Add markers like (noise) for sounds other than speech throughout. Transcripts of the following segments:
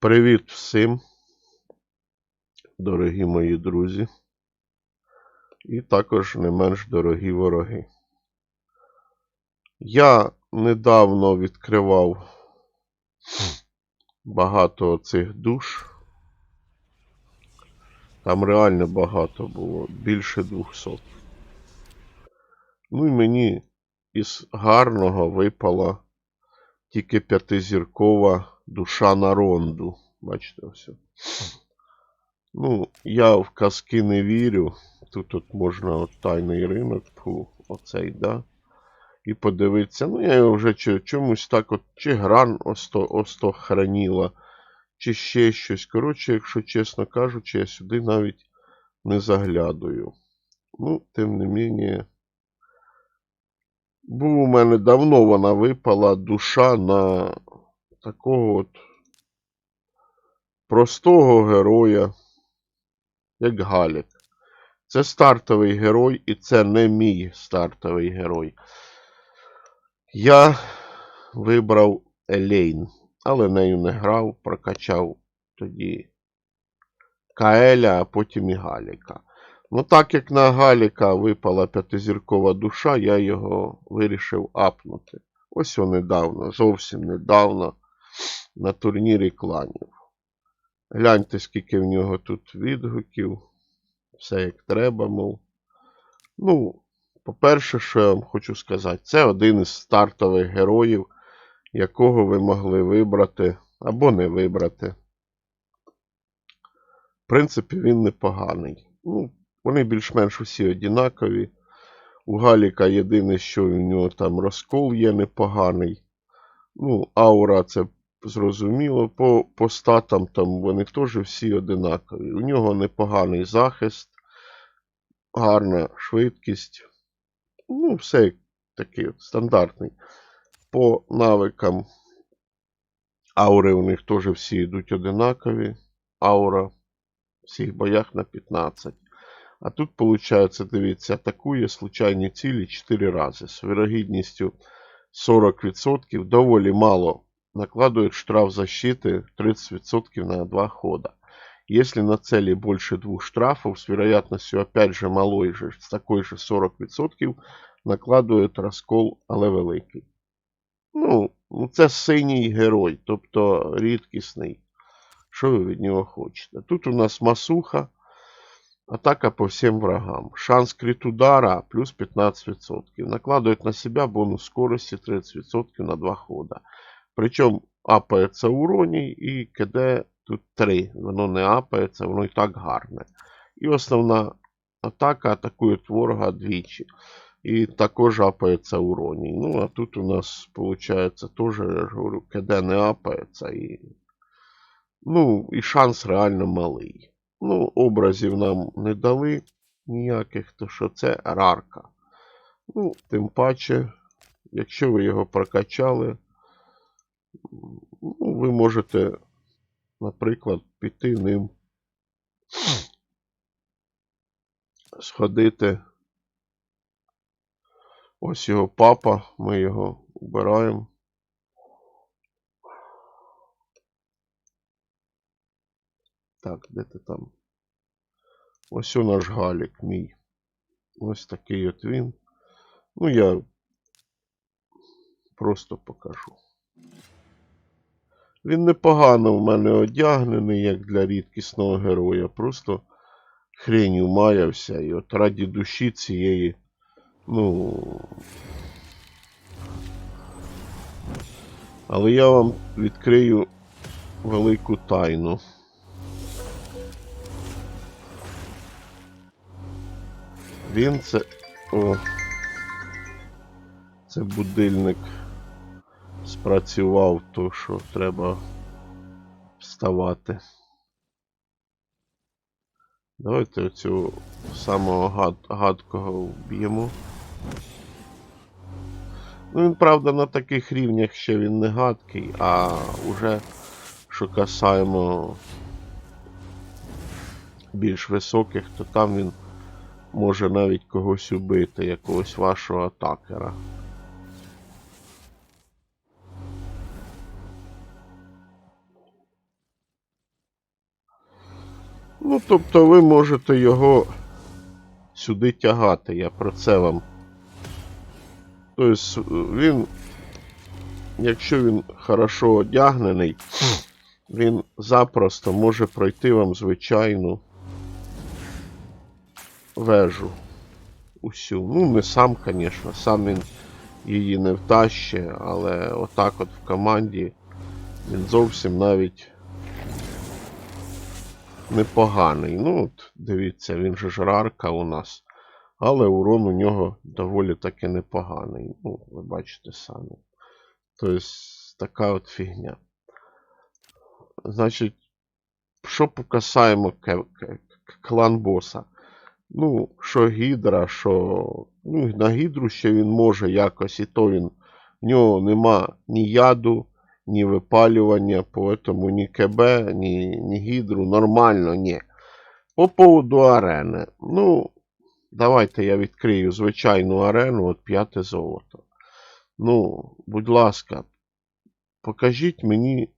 Привіт всім, дорогі мої друзі, і також не менш дорогі вороги. Я недавно відкривав багато цих душ. Там реально багато було, більше 200. Ну і мені із гарного випала тільки п'ятизіркова душа на ронду. Бачите, все. Ну, я в казки не вірю. Тут от можна от тайний ринок, фу, оцей, да. І подивитися. Ну, я його вже чомусь так от, чи гран осто, остохраніла, чи ще щось. Коротше, якщо чесно кажучи, я сюди навіть не заглядаю. Ну, тим не менее. Був у мене давно вона випала душа на такого от простого героя, як Галік. Це стартовий герой, і це не мій стартовий герой. Я вибрав Елейн, але нею не грав, прокачав тоді Каеля, а потім і Галіка. Ну, так як на Галіка випала п'ятизіркова душа, я його вирішив апнути. Ось о недавно, зовсім недавно, на турнірі кланів. Гляньте, скільки в нього тут відгуків. Все як треба, мов. Ну, по-перше, що я вам хочу сказати, це один із стартових героїв, якого ви могли вибрати або не вибрати. В принципі, він непоганий. Ну, вони більш-менш усі однакові. У Галіка єдине, що у нього там розкол є непоганий. Ну, аура це зрозуміло. По, по статам там вони теж всі одинакові. У нього непоганий захист, гарна швидкість. Ну, все такий стандартний. По навикам аури у них теж всі йдуть одинакові. Аура в всіх боях на 15. А тут, виходить, дивіться, атакує случайні цілі 4 рази з вирогідністю 40%. Доволі мало Накладывает штраф защиты 30% на 2 хода. Если на цели больше двух штрафов, с вероятностью опять же малой же, с такой же 40%, накладують розкол, але великий. Ну, ну, це синій герой, тобто рідкісний. Що ви від нього хочете? Тут у нас масуха. Атака по всем врагам. Шанс крит удара плюс 15%. Накладывает на себя бонус скорости 30% на 2 хода. Причому апається уроній і КД тут 3. Воно не апається, воно і так гарне. І основна атака атакує ворога двічі. І також апається уроній. Ну, а тут у нас, виходить, теж, говорю, КД не апається. І... Ну, і шанс реально малий. Ну, образів нам не дали ніяких, то що це рарка. Ну, тим паче, якщо ви його прокачали, ну, ви можете, наприклад, піти ним сходити. Ось його папа, ми його вбираємо. Так, де ти там? Ось у наш Галік мій. Ось такий от він. Ну, я просто покажу. Він непогано в мене одягнений, як для рідкісного героя. Просто хренью маявся. І от раді душі цієї, ну. Але я вам відкрию велику тайну. Він це. О. Це будильник спрацював, то що треба вставати. Давайте цього самого гад, гадкого вб'ємо. Ну, він, правда, на таких рівнях ще він не гадкий, а уже що касаємо більш високих, то там він може навіть когось убити, якогось вашого атакера. Ну, тобто ви можете його сюди тягати, я про це вам. Тобто він, якщо він хорошо одягнений, він запросто може пройти вам звичайну вежу. Усю. Ну, не сам, звісно, сам він її не втаще, але отак от в команді він зовсім навіть непоганий. Ну, от, дивіться, він же ж у нас. Але урон у нього доволі таки непоганий. Ну, ви бачите самі. Тобто, така от фігня. Значить, що покасаємо клан боса? Ну, що гідра, що. Ну, на гідру ще він може якось, і то він. В нього нема ні яду, ні випалювання, поэтому ні КБ, ні, ні гідру. Нормально, ні. По поводу арени. Ну, давайте я відкрию звичайну арену, от п'яте золото. Ну, будь ласка, покажіть мені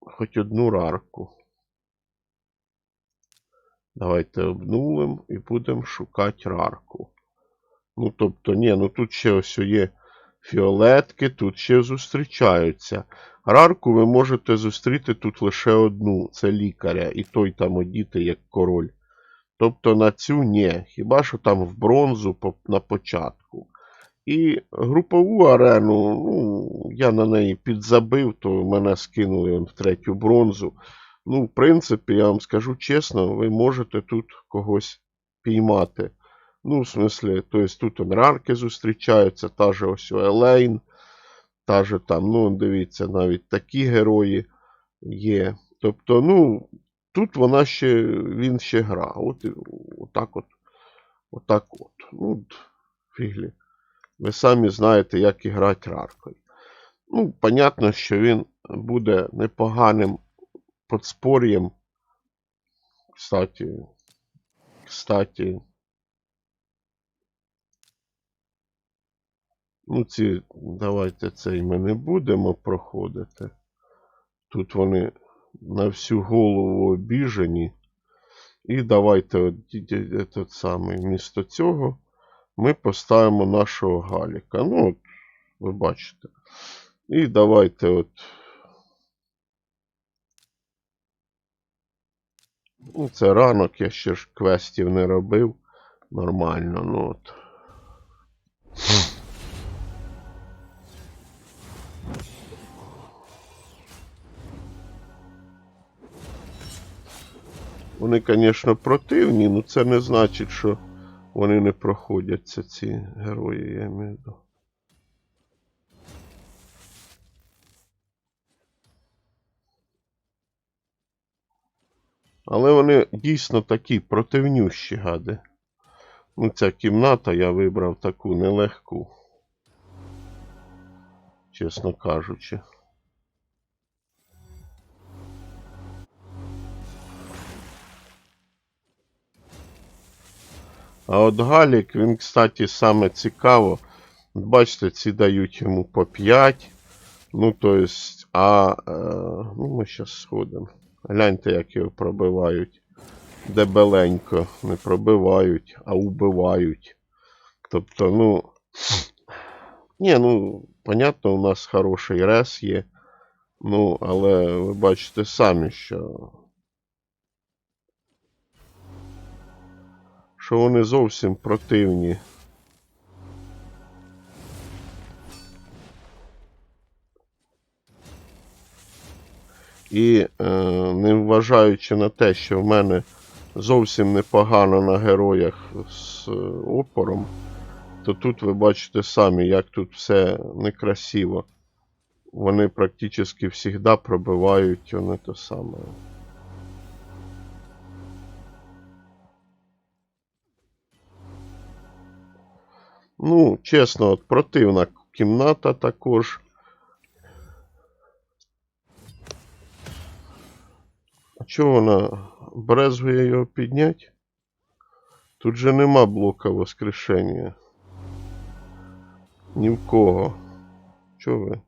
хоч одну рарку. Давайте обнулимо і будемо шукати рарку. Ну, тобто, ні, ну тут ще ось є фіолетки, тут ще зустрічаються. Рарку ви можете зустріти тут лише одну, це лікаря, і той там одіти як король. Тобто на цю ні. Хіба що там в бронзу на початку. І групову арену, ну, я на неї підзабив, то мене скинули в третю бронзу. Ну, в принципі, я вам скажу чесно, ви можете тут когось піймати. Ну, в смислі, то есть тут он рарки зустрічаються, та же ось Елейн, та же там, ну, дивіться, навіть такі герої є. Тобто, ну, тут вона ще, він ще гра. От, отак от. Отак от. Ну, фіглі. Ви самі знаєте, як і грати раркою. Ну, понятно, що він буде непоганим подспор'ям. Кстати, кстати. Ну, ці, давайте цей ми не будемо проходити. Тут вони на всю голову обіжені. І давайте этот самий, вмісто цього ми поставимо нашого Галіка. Ну, от, ви бачите. І давайте от. Ну, це ранок, я ще ж квестів не робив. Нормально, ну от. Вони, звісно, противні, але це не значить, що вони не проходяться, ці герої, я маю виду. Але вони дійсно такі противнющі гади. Ну, ця кімната я вибрав таку нелегку. Чесно кажучи. А от Галік, він, кстати, саме цікаво. Бачите, ці дають йому по 5. Ну, то есть, а е, ну, ми зараз сходимо. Гляньте, як його пробивають. Дебеленько. Не пробивають, а убивають. Тобто, ну. Ні, ну, понятно, у нас хороший рес є. Ну, але ви бачите самі, що. Що вони зовсім противні. І е, не вважаючи на те, що в мене зовсім непогано на героях з е, опором, то тут ви бачите самі, як тут все некрасиво. Вони практично завжди пробивають вони то саме. Ну, чесно, от противна кімната також. А чого вона брезгує його підняти? Тут же нема блока воскрешення. Ні в кого. Чого ви?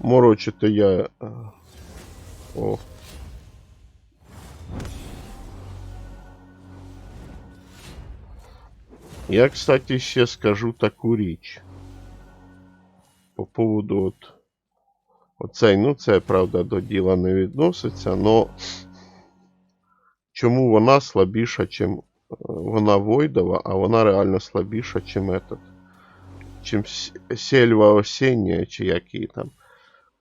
Морочите я. е, О. Я, кстати, ще скажу таку річ. По поводу от оцей, ну це, правда, до діла не відноситься, но чому вона слабіша, чим е, вона Войдова, а вона реально слабіша, чим этот, чим Сельва Осіння, чи як там.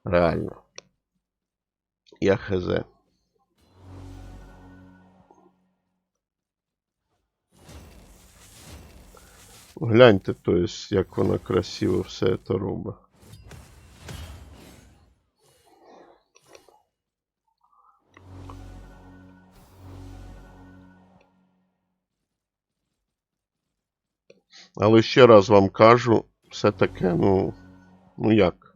Реально. Я хз. Гляньте, то есть, як вона красиво все це робить. Але ще раз вам кажу, все таке, ну, ну як?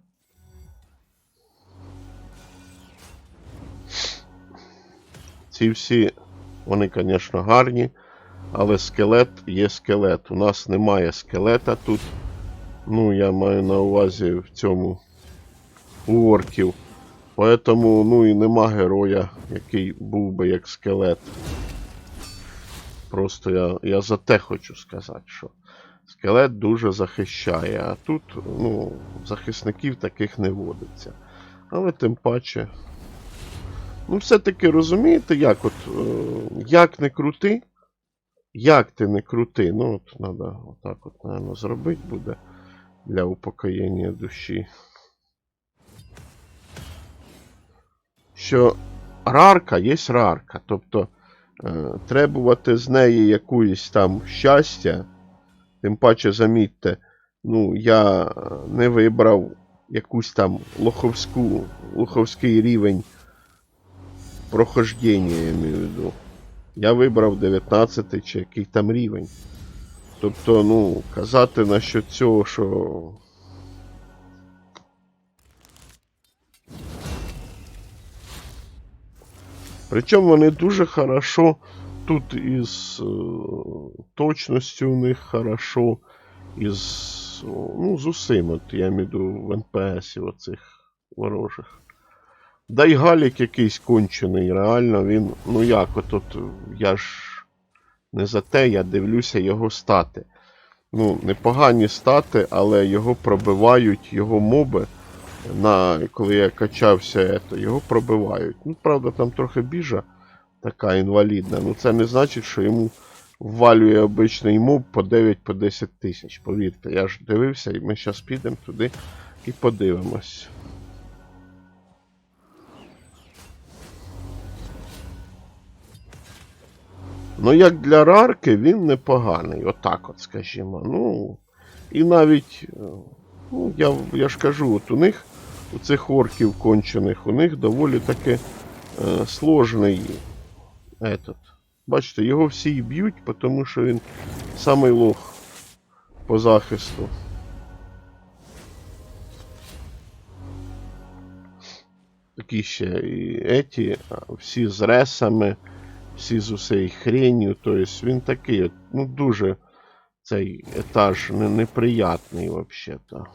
Ці всі, вони, звісно, гарні, але скелет є скелет. У нас немає скелета тут. Ну, я маю на увазі в цьому у орків. Поэтому, ну і нема героя, який був би як скелет. Просто я, я за те хочу сказати, що скелет дуже захищає, а тут, ну, захисників таких не водиться. Але тим паче. Ну, все-таки розумієте, як от, е, як не крути, як ти не крути, ну от треба отак от, наверное, зробити буде для упокоєння душі. Що рарка є рарка. Тобто е, требувати з неї якоїсь там щастя, тим паче, замітьте, ну, я не вибрав якусь там лоховську, лоховський рівень прохождення, я маю в виду. Я вибрав 19 чи який там рівень. Тобто, ну, казати насчет цього, що. Причому вони дуже хорошо тут із е, точністю у них хорошо, із. Ну, з усім, от я маю в в оцих ворожих. Да й Галік якийсь кончений, реально він. Ну як, от, от я ж не за те, я дивлюся його стати. Ну, непогані стати, але його пробивають, його моби. На, коли я качався, ето, його пробивають. Ну, правда, там трохи біжа така інвалідна. Ну це не значить, що йому ввалює обичний моб по 9-10 тисяч. Повірте, я ж дивився, і ми зараз підемо туди і подивимось. Ну, як для рарки, він непоганий, отак от, скажімо. Ну, і навіть, е, ну, я, я ж кажу, от у них, у цих орків кончених, у них доволі таки е, сложний этот. Бачите, його всі і б'ють, тому що він самий лох по захисту. Такі ще і еті, всі з ресами, всі з усією хренью, тобто він такий, ну дуже цей етаж не, неприятний взагалі-то.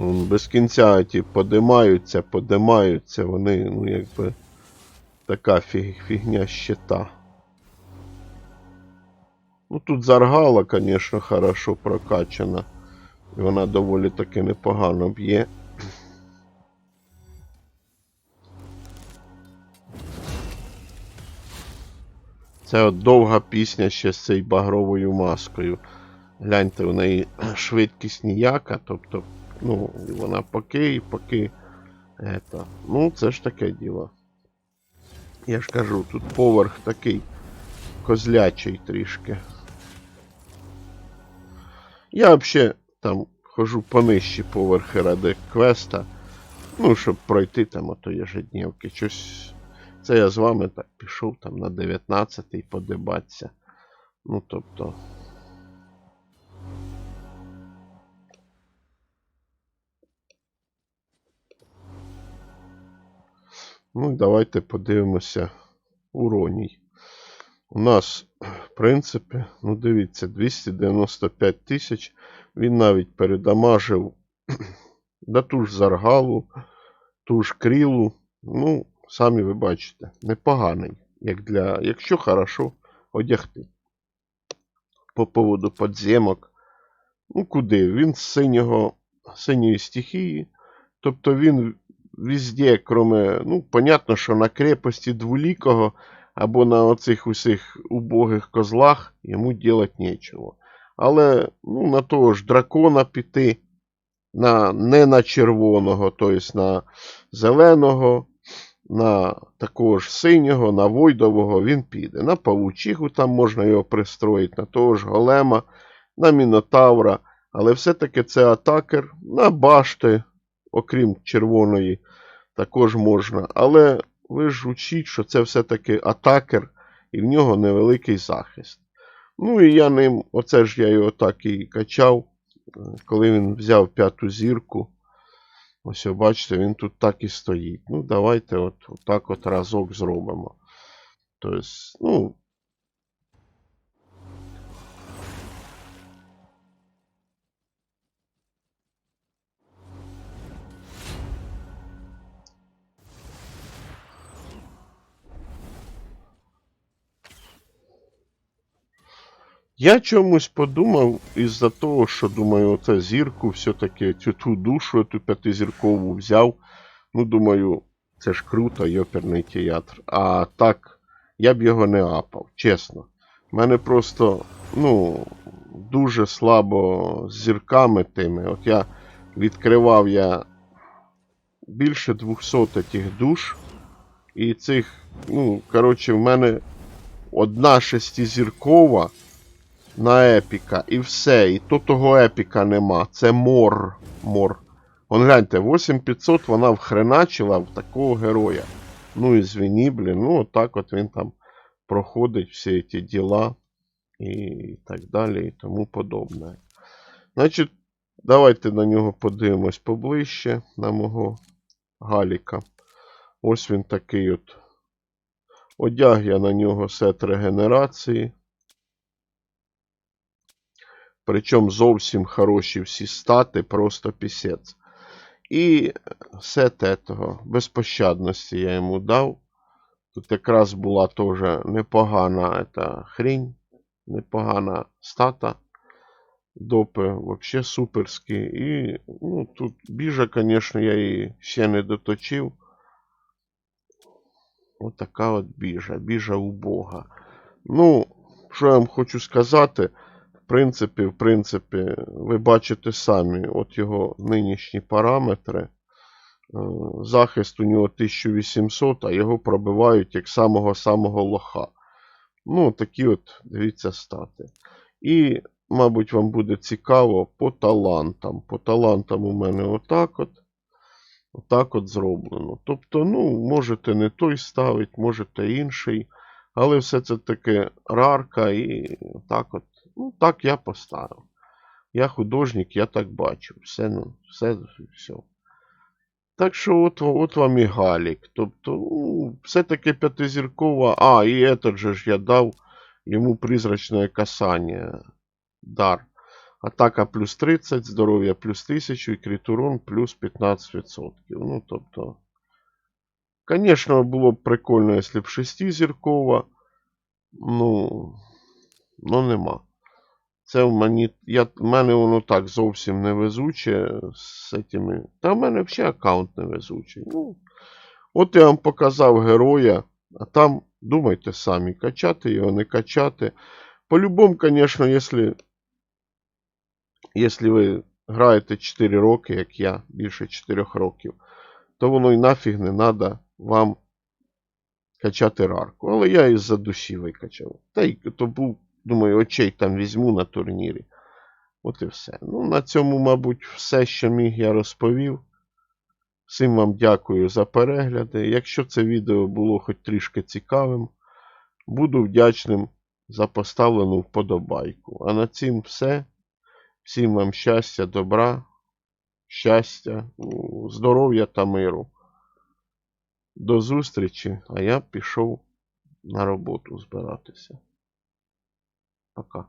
Ну, без кінця ті подимаються, подимаються, вони, ну якби така фіг, фігня щита. Ну тут заргала, звісно, хорошо прокачана. І вона доволі таки непогано б'є. Це от довга пісня ще з цією багровою маскою. Гляньте, у неї швидкість ніяка, тобто, ну, вона поки і поки. Это. Ну, це ж таке діло. Я ж кажу, тут поверх такий козлячий трішки. Я взагалі там хожу по нижчі поверхи ради квеста. Ну, щоб пройти там ото ежедневки. Щось Це я з вами так пішов там на 19-й подибатися. Ну, тобто. Ну, давайте подивимося уроній. У нас, в принципі, ну дивіться, 295 тисяч. Він навіть передамажив (clears throat) да ту ж заргалу, ту ж крілу. Ну, самі ви бачите, непоганий. Як для, якщо хорошо одягти. По поводу подземок. Ну, куди? Він з синього, синьої стихії. Тобто він везде, кроме, ну, понятно, що на крепості двулікого або на оцих усіх убогих козлах йому делать нічого. Але ну, на того ж дракона піти, на, не на червоного, тобто на зеленого, на такого ж синього, на войдового він піде. На павучиху там можна його пристроїти, на того ж голема, на мінотавра. Але все-таки це атакер на башти, окрім червоної, також можна. Але ви ж учіть, що це все-таки атакер, і в нього невеликий захист. Ну і я ним, оце ж я його так і качав, е, коли він взяв п'яту зірку. Ось, о, бачите, він тут так і стоїть. Ну, давайте от, от так от разок зробимо. Тобто, ну. Я чомусь подумав із-за того, що думаю, оце зірку все-таки цю ту душу, ту п'ятизіркову взяв. Ну, думаю, це ж круто, йоперний театр. А так, я б його не апав, чесно. У мене просто, ну, дуже слабо з зірками тими. От я відкривав я більше 200 тих душ. І цих, ну, коротше, в мене одна шестизіркова на епіка і все. І то того епіка нема. Це мор. Мор. Вон гляньте, 8500 вона вхреначила в такого героя. Ну і звіні, блін, ну отак от він там проходить всі ці діла і так далі, і тому подобне. Значить, давайте на нього подивимось поближче, на мого Галіка. Ось він такий от. Одяг я на нього сет регенерації. Причому зовсім хороші всі стати, просто пісець. І сет этого, безпощадності я йому дав. Тут якраз була теж непогана эта хрень, непогана стата. Допи взагалі суперські. І ну, тут біжа, звісно, я її ще не доточив. Отака от біжа, біжа убога. Ну, що я вам хочу сказати, принципі, в принципі, ви бачите самі от його нинішні параметри. Е, Захист у нього 1800, а його пробивають як самого-самого лоха. Ну, такі от, дивіться, стати. І, мабуть, вам буде цікаво по талантам. По талантам у мене отак от. Отак от зроблено. Тобто, ну, можете не той ставити, можете інший. Але все це таки рарка і так от. Ну, так я поставив. Я художник, я так бачу. Все, ну, все, все. Так що от, от вам і Галік. Тобто, ну, все-таки п'ятизіркова. А, і этот же ж я дав йому призрачне касання. Дар. Атака плюс 30, здоров'я плюс 1000 і критурон плюс 15%. Ну, тобто. Звісно, було б прикольно, якщо б шестизіркова. Ну, ну нема. Це в мені, я, в мене воно так зовсім не везуче з цими. Та в мене взагалі аккаунт не везучий. Ну, от я вам показав героя, а там думайте самі, качати його, не качати. По-любому, звісно, якщо ви граєте 4 роки, як я, більше 4 років, то воно і нафіг не треба вам качати рарку. Але я із-за душі викачав. Та й то був, думаю, очей там візьму на турнірі. От і все. Ну, на цьому, мабуть, все, що міг, я розповів. Всім вам дякую за перегляди. Якщо це відео було хоч трішки цікавим, буду вдячним за поставлену вподобайку. А на цім все. Всім вам щастя, добра, щастя, ну, здоров'я та миру. До зустрічі, а я пішов на роботу збиратися. Пока.